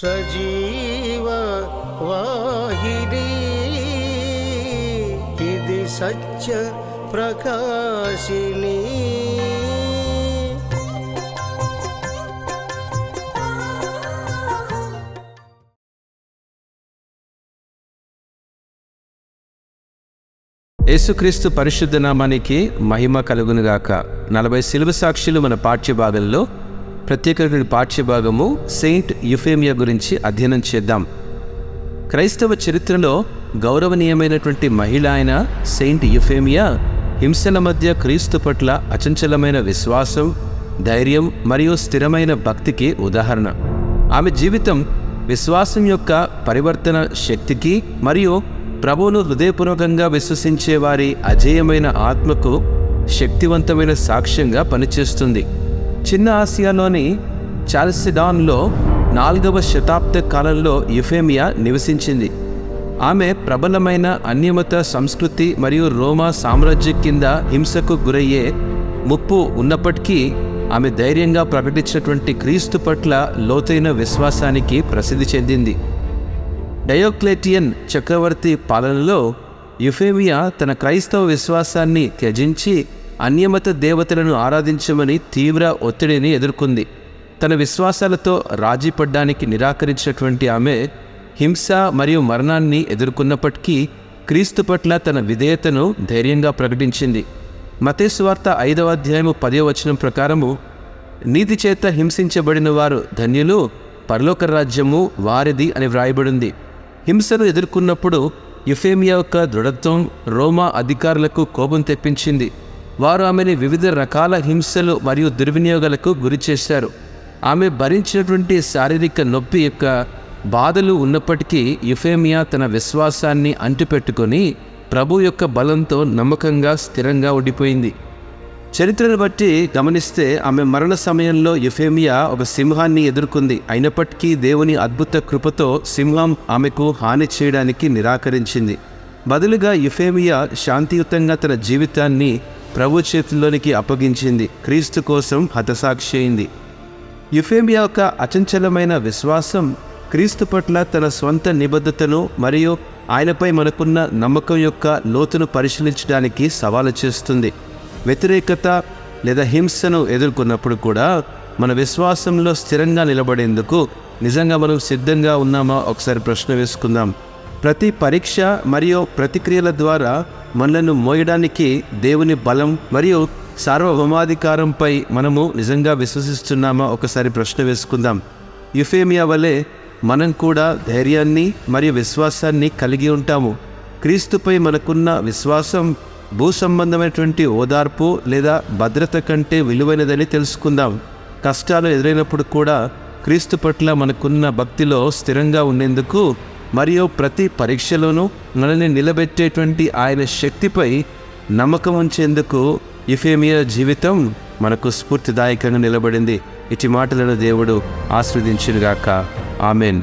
సజీవ వాహిని ఇది సత్య ప్రకాశిని యేసుక్రీస్తు పరిశుద్ధ నామానికి మహిమ కలుగునుగాక. నలభై శిలువ సాక్షులు మన పాఠ్యభాగంలో ప్రత్యేకమైన పాఠ్యభాగము సెయింట్ యుఫేమియా గురించి అధ్యయనం చేద్దాం. క్రైస్తవ చరిత్రలో గౌరవనీయమైనటువంటి మహిళ అయిన సెయింట్ యుఫేమియా హింసల మధ్య క్రీస్తు పట్ల అచంచలమైన విశ్వాసం ధైర్యం మరియు స్థిరమైన భక్తికి ఉదాహరణ. ఆమె జీవితం విశ్వాసం యొక్క పరివర్తన శక్తికి మరియు ప్రభువును హృదయపూర్వకంగా విశ్వసించే వారి అజేయమైన ఆత్మకు శక్తివంతమైన సాక్ష్యంగా పనిచేస్తుంది. చిన్న ఆసియాలోని చాల్సిడాన్లో నాలుగవ శతాబ్ద కాలంలో యుఫేమియా నివసించింది. ఆమె ప్రబలమైన అన్యమత సంస్కృతి మరియు రోమా సామ్రాజ్యం కింద హింసకు గురయ్యే ముప్పు ఉన్నప్పటికీ ఆమె ధైర్యంగా ప్రకటించినటువంటి క్రీస్తు పట్ల లోతైన విశ్వాసానికి ప్రసిద్ధి చెందింది. డయోక్లేటియన్ చక్రవర్తి పాలనలో యుఫేమియా తన క్రైస్తవ విశ్వాసాన్ని త్యజించి అన్యమత దేవతలను ఆరాధించమని తీవ్ర ఒత్తిడిని ఎదుర్కొంది. తన విశ్వాసాలతో రాజీపడ్డానికి నిరాకరించినటువంటి ఆమె హింస మరియు మరణాన్ని ఎదుర్కొన్నప్పటికీ క్రీస్తు పట్ల తన విధేయతను ధైర్యంగా ప్రకటించింది. మతేశ్వార్త ఐదవ అధ్యాయము పదవ వచనం ప్రకారము నీతి చేత హింసించబడిన వారు ధన్యులు పరలోక రాజ్యము వారిది అని వ్రాయబడింది. హింసను ఎదుర్కొన్నప్పుడు యుఫేమియా యొక్క దృఢత్వం రోమా అధికారులకు కోపం తెప్పించింది. వారు ఆమెని వివిధ రకాల హింసలు మరియు దుర్వినియోగాలకు గురి చేశారు. ఆమె భరించినటువంటి శారీరక నొప్పి యొక్క బాధలు ఉన్నప్పటికీ యుఫేమియా తన విశ్వాసాన్ని అంటిపెట్టుకొని ప్రభు యొక్క బలంతో నమ్మకంగా స్థిరంగా ఉండిపోయింది. చరిత్రను బట్టి గమనిస్తే ఆమె మరణ సమయంలో యుఫేమియా ఒక సింహాన్ని ఎదుర్కొంది. అయినప్పటికీ దేవుని అద్భుత కృపతో సింహం ఆమెకు హాని చేయడానికి నిరాకరించింది. బదులుగా యుఫేమియా శాంతియుతంగా తన జీవితాన్ని ప్రభు చేతిలోనికి అప్పగించింది. క్రీస్తు కోసం హతసాక్షి అయింది. యుఫేమియా యొక్క అచంచలమైన విశ్వాసం క్రీస్తు పట్ల తన స్వంత నిబద్ధతను మరియు ఆయనపై మనకున్న నమ్మకం యొక్క లోతును పరిశీలించడానికి సవాలు చేస్తుంది. వ్యతిరేకత లేదా హింసను ఎదుర్కొన్నప్పుడు కూడా మన విశ్వాసంలో స్థిరంగా నిలబడేందుకు నిజంగా మనం సిద్ధంగా ఉన్నామా? ఒకసారి ప్రశ్న వేసుకుందాం. ప్రతి పరీక్ష మరియు ప్రతిక్రియల ద్వారా మనలను మోయడానికి దేవుని బలం మరియు సార్వభౌమాధికారంపై మనము నిజంగా విశ్వసిస్తున్నామా? ఒకసారి ప్రశ్న వేసుకుందాం. యుఫేమియా వలె మనం కూడా ధైర్యాన్ని మరియు విశ్వాసాన్ని కలిగి ఉంటాము. క్రీస్తుపై మనకున్న విశ్వాసం భూ సంబంధమైనటువంటి ఓదార్పు లేదా భద్రత కంటే విలువైనదని తెలుసుకుందాం. కష్టాలు ఎదురైనప్పుడు కూడా క్రీస్తు పట్ల మనకున్న భక్తిలో స్థిరంగా ఉండేందుకు మరియు ప్రతి పరీక్షలోనూ మనల్ని నిలబెట్టేటువంటి ఆయన శక్తిపై నమ్మకం ఉంచేందుకు ఇఫేమియా జీవితం మనకు స్ఫూర్తిదాయకంగా నిలబడింది. ఇటు మాటలను దేవుడు ఆస్వాదించినగాక ఆమెన్.